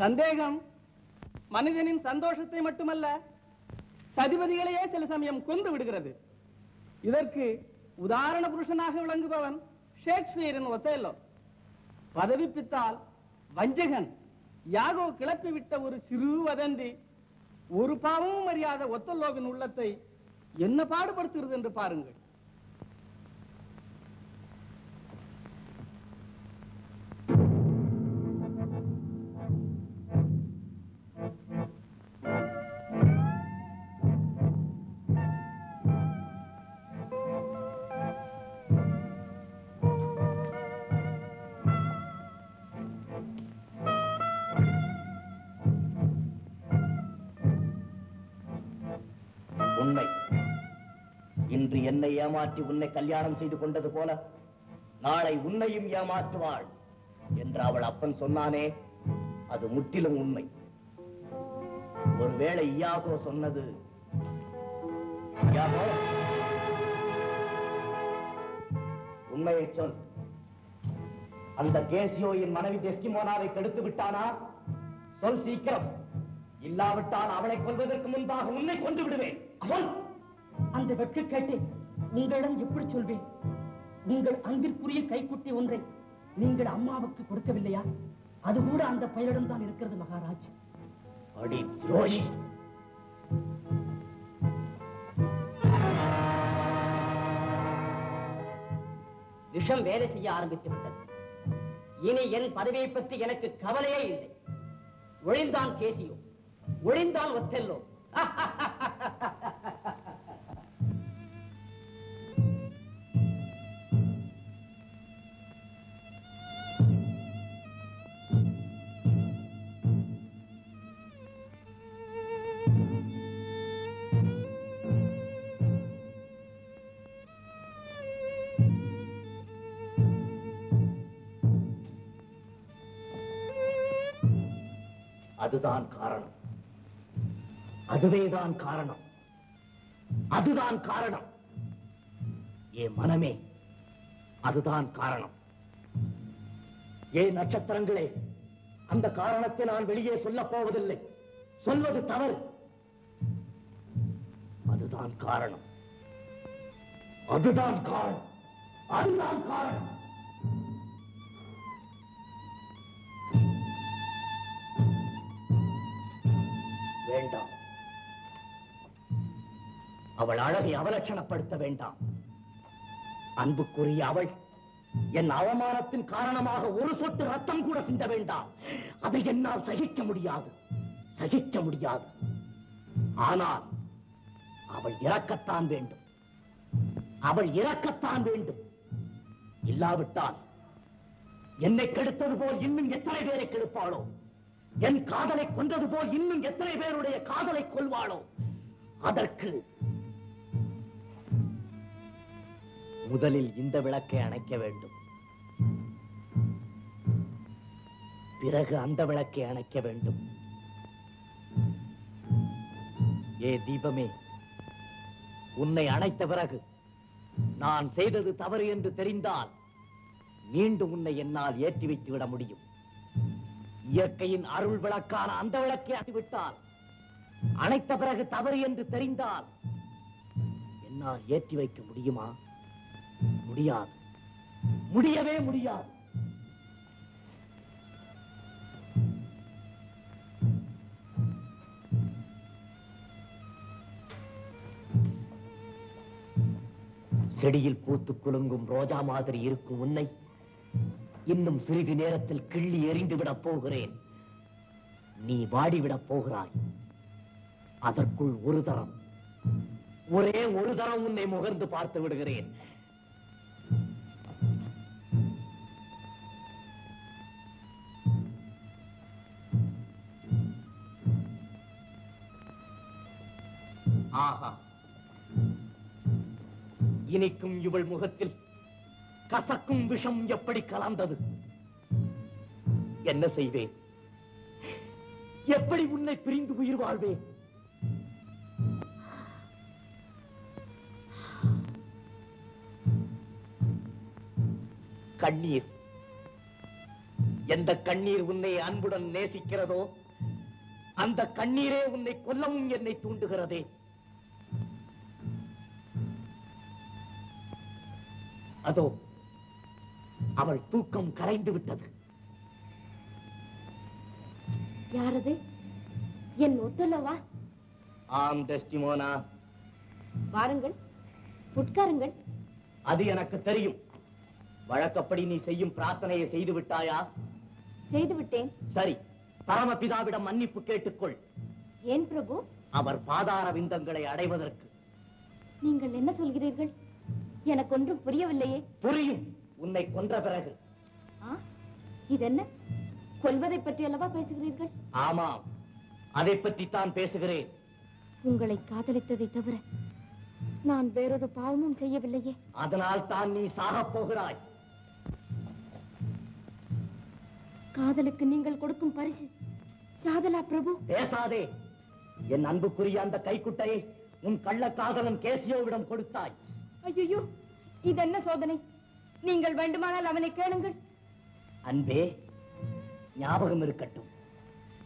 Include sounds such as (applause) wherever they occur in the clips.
சந்தேகம். மனிதனின் சந்தோஷத்தை மட்டுமல்ல சதிபதிகளையே சில சமயம் கொன்று விடுகிறது. இதற்கு உதாரண புருஷனாக விளங்குபவன் ஷேக்ஸ்பியரின் ஒத்தேலோ பதவி பித்தால் வஞ்சகன் யாகோ கிளப்பிவிட்ட ஒரு சிறு வதந்தி ஒரு பாவமும் அறியாத ஒத்தல்லோவின் உள்ளத்தை என்ன பாடுபடுத்துகிறது என்று பாருங்கள். இன்று என்னை ஏமாற்றி உன்னை கல்யாணம் செய்து கொண்டது போல நாளை உன்னையும் ஏமாற்றுவாள் என்று அவள் அப்பன் சொன்னானே அது முற்றிலும் உண்மை. ஒருவேளை இயாகோ சொன்னது இயாகோ உண்மையை சொல். அந்த கேசியோயின் மனைவி டெஸ்டிமோனாவை கெடுத்து விட்டானா? சொல் சீக்கிரம். இல்லாவிட்டால் அவளை கொள்வதற்கு முன்பாக உன்னை கொண்டு விடுவேன். சொல் அந்த வெட்கக்கேட்டை உங்களிடம் எப்படி சொல்வேன். உங்கள் அன்பிற்குரிய கைக்குட்டி ஒன்றை நீங்கள் அம்மாவுக்கு கொடுக்கவில்லையா? அது கூட அந்த பெயரிடம் தான் இருக்கிறது மகாராஜ். அடி துரோகி. விஷம் வேலை செய்ய ஆரம்பித்து விட்டது. இனி என் பதவியை பற்றி எனக்கு கவலையே இல்லை. ஒழிந்தான் கேசியோ ஒழிந்தான் ஒத்தெல்லோ. (laughs) அதுதான் காரணம். அதுவேதான் காரணம். அதுதான் காரணம். என் மனமே அதுதான் காரணம். ஏன் நட்சத்திரங்களே அந்த காரணத்தை நான் வெளியே சொல்லப் போவதில்லை. சொல்வது தவறு. அதுதான் காரணம். அதுதான் காரணம். அதுதான் காரணம். வேண்டாம். அவள் அழகை அவலட்சணப்படுத்த வேண்டாம். அன்புக்குரிய அவள் என் அவமானத்தின் காரணமாக ஒரு சொட்டு ரத்தம் கூட சிந்த வேண்டாம். அதை என்னால் சகிக்க முடியாது. சகிக்க முடியாது. ஆனால் அவள் இறக்கத்தான் வேண்டும். அவள் இறக்கத்தான் வேண்டும். இல்லாவிட்டால் என்னை கெடுத்தது போல் இன்னும் எத்தனை பேரை கெடுப்பாளோ? என் காதலை கொன்றது போல் இன்னும் எத்தனை பேருடைய காதலை கொள்வாளோ? அதற்கு முதலில் இந்த விளக்கை அணைக்க வேண்டும். பிறகு அந்த விளக்கை அணைக்க வேண்டும். ஏ தீபமே உன்னை அணைத்த பிறகு நான் செய்தது தவறு என்று தெரிந்தால் மீண்டும் உன்னை என்னால் ஏற்றி வைத்து விட முடியும். இயற்கையின் அருள் விளக்கான அந்த விளக்கை அடிவிட்டால் அணைத்த பிறகு தவறு என்று தெரிந்தால் என்னால் ஏற்றி வைக்க முடியுமா? முடியாது. முடியவே முடியாது. செடியில் பூத்து குலுங்கும் ரோஜா மாதிரி இருக்கும் உன்னை இன்னும் சிறிது நேரத்தில் கிள்ளி எறிந்து விடப் போகிறேன். நீ வாடிவிடப் போகிறாய். அதற்குள் ஒரு தரம். ஒரே ஒரு தரம் உன்னை முகர்ந்து பார்த்து விடுகிறேன். ஆஹா. இனிக்கும் இவள் முகத்தில் கசக்கும் விஷம் எப்படி கலந்தது? என்ன செய்வேன்? எப்படி உன்னை பிரிந்து உயிர் வாழ்வேன்? கண்ணீர். எந்த கண்ணீர் உன்னை அன்புடன் நேசிக்கிறதோ அந்த கண்ணீரே உன்னை கொல்லவும் என்னை தூண்டுகிறதே. அதோ அவள் தூக்கம் கரைந்து விட்டது. யாரது? என் ஒத்தல்லவா ஆம் டெஸ்டிமோனா. வாருங்கள். உட்காருங்கள். அது எனக்கு தெரியும். வழக்கப்படி நீ செய்யும் பிரார்த்தனையை செய்து விட்டாயா? செய்து விட்டேன். சரி பரமபிதாவிடம் மன்னிப்பு கேட்டுக்கொள். ஏன் பிரபு? அவர் பாதார விந்தங்களை அடைவதற்கு. நீங்கள் என்ன சொல்கிறீர்கள்? எனக்கு ஒன்றும் புரியவில்லையே. புரியும். உன்னை கொன்ற பிறகு. ஆ? இதென்ன? கொல்வதை பற்றி அல்லவா பேசுகிறீர்கள்? ஆமாம். அதை பற்றி தான் பேசுகிறேன். உங்களை காதலித்ததை தவிர நான் வேறொரு பாவமும் செய்யவில்லையே. அதனால் தான் நீ சாகப் போகிறாய். காதலுக்கு நீங்கள் கொடுக்கும் பரிசு. சாதலா பிரபு. பேசாதே. என் அன்புக்குரிய அந்த கைக்குட்டையை உன் கள்ளக்காதலன் கேசியோவிடம் கொடுத்தாய். ஐயோ இது என்ன சோதனை? நீங்கள் வேண்டுமானால் அவனை கேளுங்கள். அன்பே ஞாபகம் இருக்கட்டும்.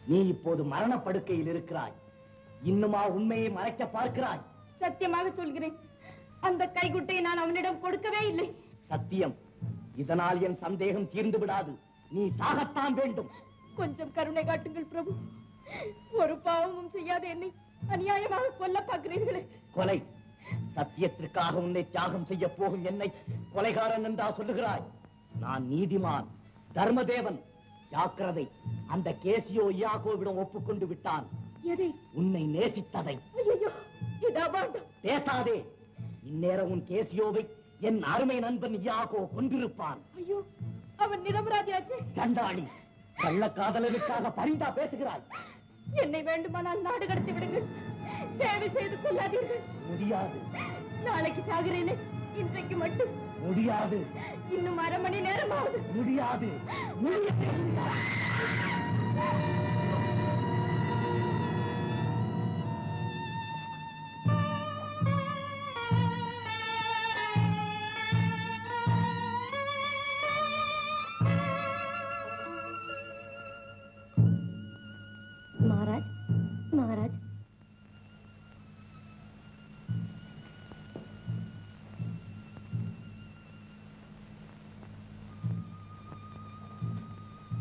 நீ இப்போது மரணப்படுக்கையில் இருக்கிறாய். இன்னுமா உண்மையை மறைக்க பார்க்கிறாய். சத்தியமாக சொல்கிறேன். அந்த கைக்குட்டையை நான் அவனிடம் கொடுக்கவே இல்லை. சத்தியம். இதனால் என் சந்தேகம் தீர்ந்து விடாது. நீ சாகத்தான் வேண்டும். கொஞ்சம் கருணை காட்டுங்கள் பிரபு. ஒரு பாவமும் செய்யாத என்னை அநியாயமாக கொல்ல பார்க்கிறீர்களே. கொலை. சத்தியத்திற்காக உன்னை தியாகம் செய்ய போகும் என்னை கொலைகாரன் என்றா சொல்லுகிறாய். நான் நீதிமான் தர்மதேவன் ஜாக்கிரதை. அந்த கேசியோ இயாகோவிடம் ஒப்புக்கொண்டு விட்டான். எதை? உன்னை நேசித்ததை. பேசாதே. இந்நேரம் உன் கேசியோவை என் அருமை நண்பன் இயாகோ கொண்டிருப்பான் ஐயோ அவன் நிரபராதியாச்சே. சண்டாளி கள்ளக்காதலனுக்காக பரிந்தா பேசுகிறாய். என்னை வேண்டுமானால் நாடு கடத்தி விடுங்கள். சேவை செய்து கொள்ளாதீர்கள். முடியாது. நாளைக்கு சாகிறேனே. இன்றைக்கு மட்டும். முடியாது. இன்னும் அரை மணி நேரமாவது. முடியாது. முடியாது.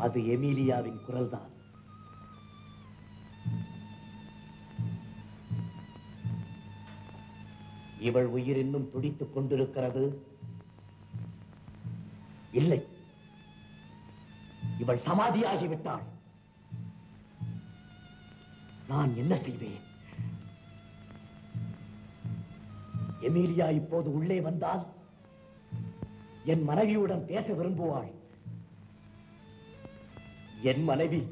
அது எமிலியாவின் குரல்தான். இவள் உயிர் இன்னும் துடித்துக் கொண்டிருக்கிறது. இல்லை. இவள் சமாதியாகிவிட்டாள். நான் என்ன செய்வேன்? எமிலியா இப்போது உள்ளே வந்தால் என் மனைவியுடன் பேச விரும்புவாள். என் மனைவி.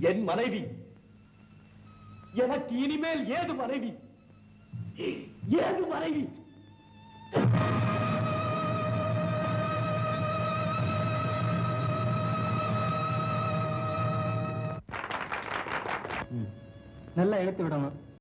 என் மனைவி. எனக்கு இனிமேல் ஏது மனைவி? ஏது மனைவி? நல்லா எடுத்து விடணும்.